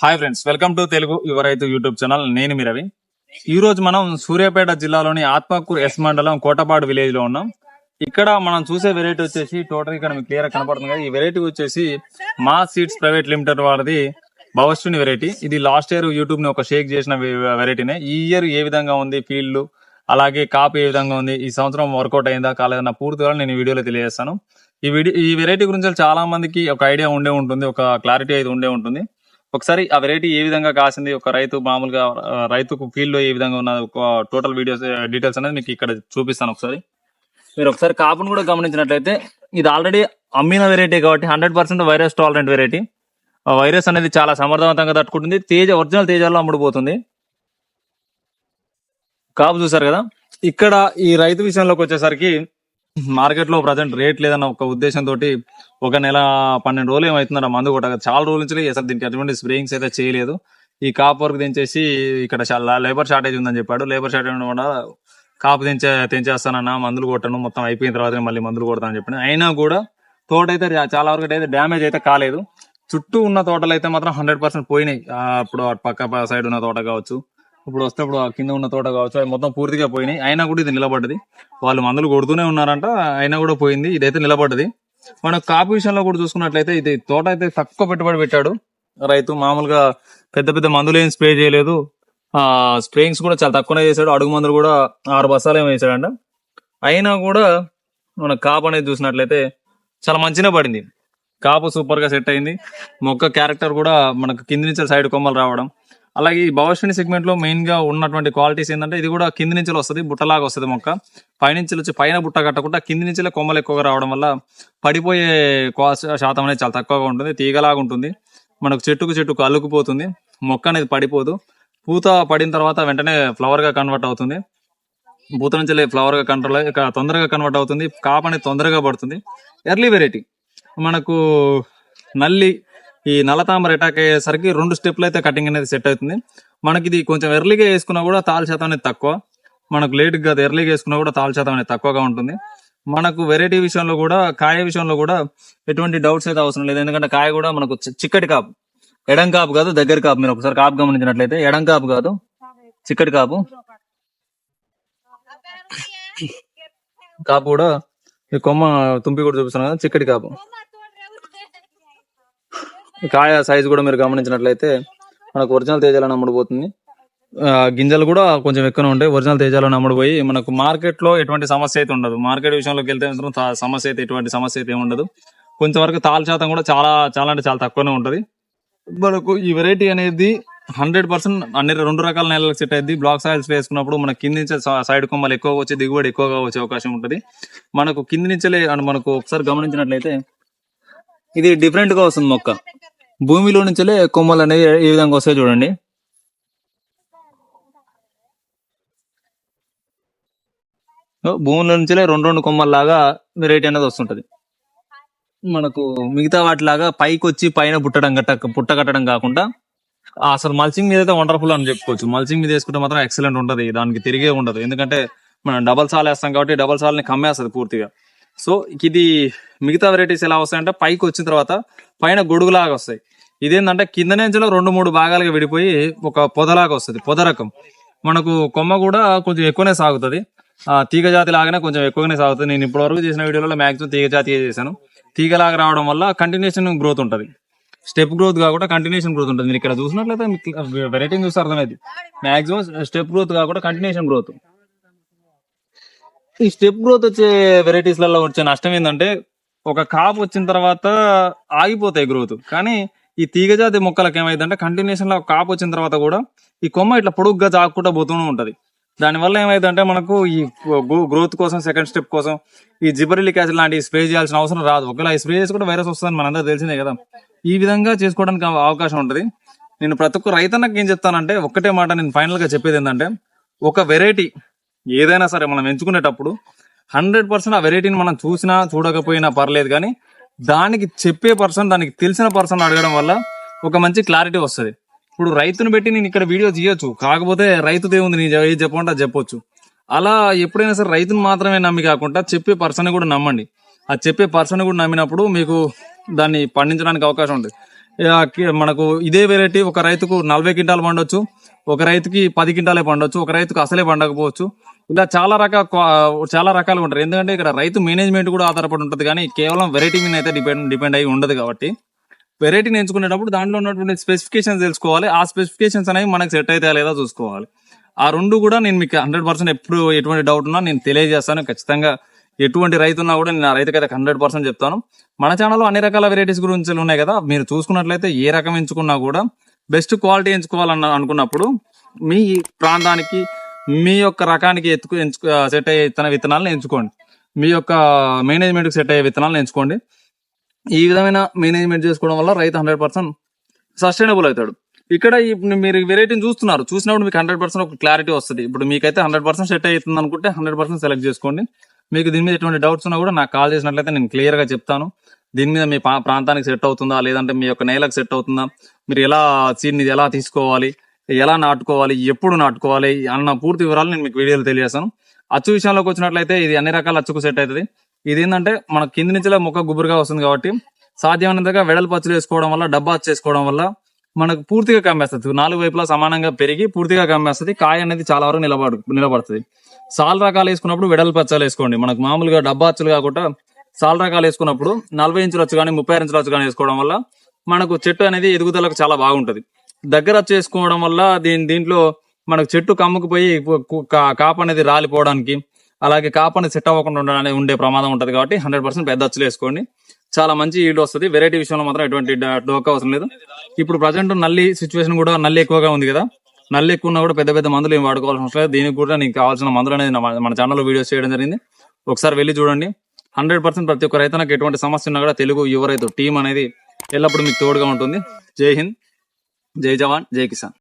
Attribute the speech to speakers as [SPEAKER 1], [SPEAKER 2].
[SPEAKER 1] Hi friends welcome to Telugu యువ రైతు YouTube channel నేను మీ రవి ఈ రోజు మనం సూర్యాపేట జిల్లాలోని ఆత్మకూరు ఎస్ మండలం కోటపాడు విలేజ్లో ఉన్నాం. ఇక్కడ మనం చూసే వెరైటీ వచ్చేసి టోటల్ ఇక్కడ మీకు క్లియర్ కనపడుతుంది కదా. ఈ వెరైటీ వచ్చేసి మా సీడ్స్ ప్రైవేట్ లిమిటెడ్ వారిది భవస్టుని వెరైటీ ఇది లాస్ట్ ఇయర్ యూట్యూబ్ని ఒక షేక్ చేసిన వెరైటీనే ఈ ఇయర్ ఏ విధంగా ఉంది ఫీల్డ్ అలాగే కాపు ఏ విధంగా ఉంది? ఈ సంవత్సరం వర్కౌట్ అయిందా? కాలేదన్న పూర్తిగా నేను ఈ వీడియోలో తెలియజేస్తాను. ఈ వీడియో ఈ వెరైటీ గురించి చాలా మందికి ఒక ఐడియా ఉండే ఉంటుంది ఒక క్లారిటీ అయితే ఉండే ఉంటుంది. ఒకసారి ఆ వెరైటీ ఏ విధంగా కాసింది ఒక రైతు మామూలుగా రైతుకు ఫీల్డ్లో ఏ విధంగా ఉన్నది ఒక టోటల్ వీడియోస్ డీటెయిల్స్ అనేది మీకు ఇక్కడ చూపిస్తాను ఒకసారి. మీరు ఒకసారి కాపును కూడా గమనించినట్లయితే ఇది ఆల్రెడీ అమ్మిన వెరైటీ కాబట్టి hundred percent virus tolerant variety ఆ వైరస్ అనేది చాలా సమర్థవంతంగా తట్టుకుంటుంది. తేజ ఒరిజినల్ తేజాల్లో అమ్ముడుపోతుంది. కాపు చూసారు కదా? ఇక్కడ ఈ రైతు విషయంలోకి వచ్చేసరికి మార్కెట్లో ప్రజెంట్ రేట్ లేదన్న ఒక ఉద్దేశంతో ఒక నెల పన్నెండు రోజులు ఏమవుతుందన్న మందు కొట్టక చాలా రోజుల నుంచి అసలు దీనికి అటువంటి స్ప్రేయింగ్స్ అయితే చేయలేదు. ఈ కాపు వర్క్ దించేసి ఇక్కడ చాలా లేబర్ షార్టేజ్ ఉందని చెప్పాడు. లేబర్ షార్టేజ్ ఉండడం వల్ల కాపు తెంచే తెంచేస్తానన్న మందులు కొట్టను. మొత్తం అయిపోయిన తర్వాత మళ్ళీ మందులు కొడతానని చెప్పిన. అయినా కూడా తోట అయితే చాలా వరకు అయితే డ్యామేజ్ అయితే కాలేదు. చుట్టూ ఉన్న తోటలు అయితే మాత్రం హండ్రెడ్ పర్సెంట్ పోయినాయి. అప్పుడు ఇప్పుడు పక్క సైడ్ ఉన్న తోట కావచ్చు. ఇప్పుడు వస్తే ఇప్పుడు ఆ కింద ఉన్న తోట కావచ్చు అవి మొత్తం పూర్తిగా పోయినాయి. అయినా కూడా ఇది నిలబడ్డది. వాళ్ళు మందులు కొడుతూనే ఉన్నారంట అయినా కూడా పోయింది. ఇదైతే నిలబడ్డది. మనం కాపు విషయంలో కూడా చూసుకున్నట్లయితే ఇది తోట అయితే తక్కువ పెట్టుబడి పెట్టాడు. రైతు మామూలుగా పెద్ద పెద్ద మందులు ఏం స్ప్రే చేయలేదు. ఆ స్ప్రేయింగ్స్ కూడా చాలా తక్కువనే చేశాడు. అడుగు మందులు కూడా ఆరు బస్తాలు ఏమి వేసాడంట అయినా కూడా మన కాపు అనేది చూసినట్లయితే చాలా మంచిగా పడింది. కాపు సూపర్గా సెట్ అయింది. మొక్క క్యారెక్టర్ కూడా మనకు కింది నుంచి సైడ్ కొమ్మలు రావడం అలాగే ఈ భవిష్యత్ సెగ్మెంట్లో మెయిన్గా ఉన్నటువంటి క్వాలిటీస్ ఏంటంటే ఇది కూడా కింది నుంచి వస్తుంది బుట్టలాగా వస్తుంది మొక్క. పైనుంచి వచ్చి పైన బుట్ట కట్టకుండా కింది నుంచి కొమ్మలు ఎక్కువగా రావడం వల్ల పడిపోయే కాస్ట్ శాతం అనేది చాలా తక్కువగా ఉంటుంది తీగలాగా ఉంటుంది. మనకు చెట్టుకు చెట్టుకు అల్లుకుపోతుంది మొక్క అనేది పడిపోదు. పూత పడిన తర్వాత వెంటనే ఫ్లవర్గా కన్వర్ట్ అవుతుంది. పూత నుంచి ఫ్లవర్గా కంట్రోల్ తొందరగా కన్వర్ట్ అవుతుంది. కాప్ అనేది తొందరగా పడుతుంది. Early variety. మనకు నల్లి ఈ నల్లతామర అటాక్ అయ్యేసరికి రెండు స్టెప్లు అయితే కటింగ్ అనేది సెట్ అవుతుంది. మనకి ఇది కొంచెం ఎర్లీగా వేసుకున్నా కూడా తాళ శాతం అనేది తక్కువ. మనకు లేట్గా కాదు ఎర్లీగా వేసుకున్నా కూడా తాళ శాతం అనేది తక్కువగా ఉంటుంది. మనకు వెరైటీ విషయంలో కూడా కాయ విషయంలో కూడా ఎటువంటి డౌట్స్ అయితే అవసరం లేదు. ఎందుకంటే కాయ కూడా మనకు చిక్కటి కాపు. ఎడం కాపు కాదు దగ్గర కాపు. మీరు ఒకసారి కాపు గమనించినట్లయితే ఎడం కాపు కాదు చిక్కటి కాపు. కాపు కూడా ఈ కొమ్మ తుంపి కూడా చూపిస్తున్నాను కదా చిక్కటి కాపు. కాయ సైజ్ కూడా మీరు గమనించినట్లయితే మనకు ఒరిజినల్ తేజాలను అమ్ముడుపోతుంది. గింజలు కూడా కొంచెం ఎక్కువ ఉంటాయి. ఒరిజినల్ తేజాలను అమ్ముడుపోయి మనకు మార్కెట్లో ఎటువంటి సమస్య అయితే ఉండదు. మార్కెట్ విషయంలోకి వెళ్తే మాత్రం సమస్య అయితే ఎటువంటి సమస్య అయితే ఉండదు కొంచెం వరకు తాళ శాతం కూడా చాలా చాలా అంటే చాలా తక్కువనే ఉంటుంది. మనకు ఈ వెరైటీ అనేది హండ్రెడ్ పర్సెంట్ అన్ని రెండు రకాల నేలలకు సెట్ అయింది బ్లాక్ సాయిల్స్ వేసుకున్నప్పుడు మన కింది నుంచి సైడ్ కొమ్మలు ఎక్కువ వచ్చి దిగుబడి ఎక్కువగా వచ్చే అవకాశం ఉంటుంది. మనకు కింది నుంచే మనకు ఒకసారి గమనించినట్లయితే ఇది డిఫరెంట్గా వస్తుంది మొక్క. భూమిలో నుంచే కొమ్మలు అనేవి ఏ విధంగా వస్తాయి చూడండి. భూమిలో నుంచే రెండు రెండు కొమ్మల్లాగా వెరైటీ అనేది వస్తుంటది. మనకు మిగతా వాటిలాగా పైకి వచ్చి పైన పుట్టడం గట్ట పుట్ట కట్టడం కాకుండా అసలు మల్చింగ్ మీద అయితే వండర్ఫుల్ అని చెప్పుకోవచ్చు. మల్చింగ్ మీద వేసుకుంటే మాత్రం ఎక్సలెంట్ ఉంటది. దానికి తిరిగే ఉండదు. ఎందుకంటే మనం డబల్ సాల్ వేస్తాం కాబట్టి డబల్ సాల్ని కమ్మేస్తుంది పూర్తిగా. సో ఇది మిగతా వెరైటీస్ ఎలా వస్తాయంటే పైకి వచ్చిన తర్వాత పైన గొడుగులాగా వస్తాయి. ఇదేంటంటే కింద నుంచిలో రెండు మూడు భాగాలుగా విడిపోయి ఒక పొదలాగా వస్తుంది పొద రకం. మనకు కొమ్మ కూడా కొంచెం ఎక్కువనే సాగుతుంది. ఆ తీగ జాతి లాగానే కొంచెం ఎక్కువగానే సాగుతుంది. నేను ఇప్పటి వరకు చేసిన వీడియోలో మాక్సిమం తీగ జాతి చేశాను. తీగలాగా రావడం వల్ల కంటిన్యూషన్ గ్రోత్ ఉంటుంది. స్టెప్ గ్రోత్ కాకుండా కంటిన్యూషన్ గ్రోత్ ఉంటుంది. మీరు ఇక్కడ చూసినట్లయితే వెరైటీ చూస్తే అర్థమైంది మాక్సిమం స్టెప్ గ్రోత్ కాకుండా కంటిన్యూషన్ గ్రోత్ ఈ స్టెప్ గ్రోత్ వచ్చే వెరైటీస్లలో వచ్చే నష్టం ఏంటంటే ఒక కాపు వచ్చిన తర్వాత ఆగిపోతాయి గ్రోత్. కానీ ఈ తీగజాతి మొక్కలకు ఏమైందంటే కంటిన్యూషన్లో కాపు వచ్చిన తర్వాత కూడా ఈ కొమ్మ ఇట్లా పొడుగ్గా జాగకుండా పోతూనే ఉంటది. దానివల్ల ఏమైందంటే మనకు ఈ గ్రోత్ కోసం సెకండ్ స్టెప్ కోసం ఈ జిబరిలిక్ యాసిడ్ లాంటి స్ప్రే చేయాల్సిన అవసరం రాదు. ఒకవేళ ఈ స్ప్రే చేసి కూడా వైరస్ వస్తుందని మనందరూ తెలిసిందే కదా. ఈ విధంగా చేసుకోవడానికి అవకాశం ఉంటుంది. నేను ప్రతి ఒక్క రైతన్నకి ఏం చెప్తానంటే ఒక్కటే మాట నేను ఫైనల్గా చెప్పేది ఏంటంటే ఒక వెరైటీ ఏదైనా సరే మనం ఎంచుకునేటప్పుడు హండ్రెడ్ పర్సెంట్ ఆ వెరైటీని మనం చూసినా చూడకపోయినా పర్లేదు కానీ దానికి చెప్పే పర్సన్ దానికి తెలిసిన పర్సన్ అడగడం వల్ల ఒక మంచి క్లారిటీ వస్తుంది. ఇప్పుడు రైతును పెట్టి నేను ఇక్కడ వీడియో తీయొచ్చు. కాకపోతే రైతుదే ఉంది నేను ఏది చెప్పమంటే చెప్పొచ్చు. అలా ఎప్పుడైనా సరే రైతును మాత్రమే నమ్మి కాకుండా చెప్పే పర్సన్ కూడా నమ్మండి. ఆ చెప్పే పర్సన్ కూడా నమ్మినప్పుడు మీకు దాన్ని పండించడానికి అవకాశం ఉంటుంది మనకు ఇదే వెరైటీ ఒక రైతుకు నలభై క్వింటాలు పండొచ్చు. ఒక రైతుకి పది క్వింటాలే పండొచ్చు. ఒక రైతుకు అసలే పండకపోవచ్చు. ఇలా చాలా రకాల క్వా- చాలా రకాలుగా ఉంటారు. ఎందుకంటే ఇక్కడ రైతు మేనేజ్మెంట్ కూడా ఆధారపడి ఉంటుంది. కానీ కేవలం వెరైటీ మీద అయితే డిపెండ్ డిపెండ్ అయి ఉండదు కాబట్టి. వెరైటీని ఎంచుకునేటప్పుడు దాంట్లో ఉన్నటువంటి స్పెసిఫికేషన్స్ తెలుసుకోవాలి. ఆ స్పెసిఫికేషన్స్ అనేవి మనకు సెట్ అయితే లేదా చూసుకోవాలి. ఆ రెండు కూడా నేను మీకు హండ్రెడ్ పర్సెంట్ ఎప్పుడు ఎటువంటి డౌట్ ఉన్నా నేను తెలియజేస్తాను. ఖచ్చితంగా ఎటువంటి రైతు ఉన్నా కూడా నేను ఆ రైతుకైతే హండ్రెడ్ పర్సెంట్ చెప్తాను. మన ఛానల్లో అన్ని రకాల వెరైటీస్ గురించి ఉన్నాయి కదా. మీరు చూసుకున్నట్లయితే ఏ రకం ఎంచుకున్నా కూడా బెస్ట్ క్వాలిటీ ఎంచుకోవాలన్న అనుకున్నప్పుడు మీ ప్రాంతానికి మీ యొక్క రకానికి ఎత్తుకు ఎంచుకు సెట్ అయ్యే విత్తన విత్తనాలను ఎంచుకోండి. మీ యొక్క మేనేజ్మెంట్కి సెట్ అయ్యే విత్తనాలను ఎంచుకోండి. ఈ విధమైన మేనేజ్మెంట్ చేసుకోవడం వల్ల రైతు హండ్రెడ్ పర్సెంట్ సస్టైనబుల్ అవుతాడు. ఇక్కడ ఇప్పుడు మీరు వెరైటీని చూస్తున్నారు. చూసినప్పుడు మీకు హండ్రెడ్ పర్సెంట్ ఒక క్లారిటీ వస్తుంది. ఇప్పుడు మీకైతే హండ్రెడ్ పర్సెంట్ సెట్ అవుతుంది అనుకుంటే హండ్రెడ్ పర్సెంట్ సెలెక్ట్ చేసుకోండి. మీకు దీని మీద ఎటువంటి డౌట్స్ ఉన్నా కూడా నాకు కాల్ చేసినట్లయితే నేను క్లియర్గా చెప్తాను. దీని మీద మీ ప్రాంతానికి సెట్ అవుతుందా? లేదంటే మీ యొక్క నేలకు సెట్ అవుతుందా? మీరు ఎలా సీడ్ని ఎలా తీసుకోవాలి? ఎలా నాటుకోవాలి ఎప్పుడు నాటుకోవాలి అన్న పూర్తి వివరాలు నేను మీకు వీడియోలో తెలియజేస్తాను. అచ్చు విషయంలోకి వచ్చినట్లయితే ఇది అన్ని రకాల అచ్చుకు సెట్ అవుతుంది. ఇది ఏంటంటే మన కింది నుంచి మొక్క గుబురుగా వస్తుంది కాబట్టి సాధ్యమైనంతగా వెడల్పు అచ్చులు వేసుకోవడం వల్ల డబ్బా అచ్చు వేసుకోవడం వల్ల మనకు పూర్తిగా కమ్మేస్తుంది నాలుగు వైపులా సమానంగా పెరిగి పూర్తిగా కమ్మేస్తుంది కాయ అనేది చాలా వరకు నిలబడు నిలబడుతుంది. సాల్ రకాలు వేసుకున్నప్పుడు వెడల్పు అచ్చాలు వేసుకోండి. మనకు మామూలుగా డబ్బా అచ్చులు కాకుండా సాల్ రకాలు వేసుకున్నప్పుడు నలభై ఇంచులు అచ్చు కానీ ముప్పై ఆరు ఇంచుల అచ్చు కానీ వేసుకోవడం వల్ల మనకు చెట్టు అనేది ఎదుగుదలకు చాలా బాగుంటది. దగ్గర చేసుకోవడం వల్ల దీని దీంట్లో మనకు చెట్టు కమ్ముకుపోయి కాపు అనేది రాలిపోవడానికి అలాగే కాపు అనేది సెట్ అవ్వకుండా ఉండడానికి ఉండే ప్రమాదం ఉంటుంది కాబట్టి హండ్రెడ్ పర్సెంట్ పెద్ద అచ్చులు వేసుకోండి. చాలా మంచి ఈల్డ్ వస్తుంది. వెరైటీ విషయంలో మాత్రం ఎటువంటి డోక్ డోకా అవసరం లేదు. ఇప్పుడు ప్రజెంట్ నల్లి సిచ్యువేషన్ కూడా నల్లి ఎక్కువగా ఉంది కదా. నల్లి ఎక్కువ ఉన్నా కూడా పెద్ద పెద్ద మందులు ఏం వాడుకోవాల్సిన అవసరం లేదు. దీనికి కూడా నీకు కావాల్సిన మందులు అనేది మన ఛానల్లో వీడియోస్ చేయడం జరిగింది. ఒకసారి వెళ్ళి చూడండి. హండ్రెడ్ పర్సెంట్ ప్రతి ఒక్క రైతు నాకు ఎటువంటి సమస్య ఉన్నా కూడా తెలుగు యువ రైతు టీం అనేది ఎల్లప్పుడూ మీకు తోడుగా ఉంటుంది. జై హింద్. జై జవాన్ జై కిసాన్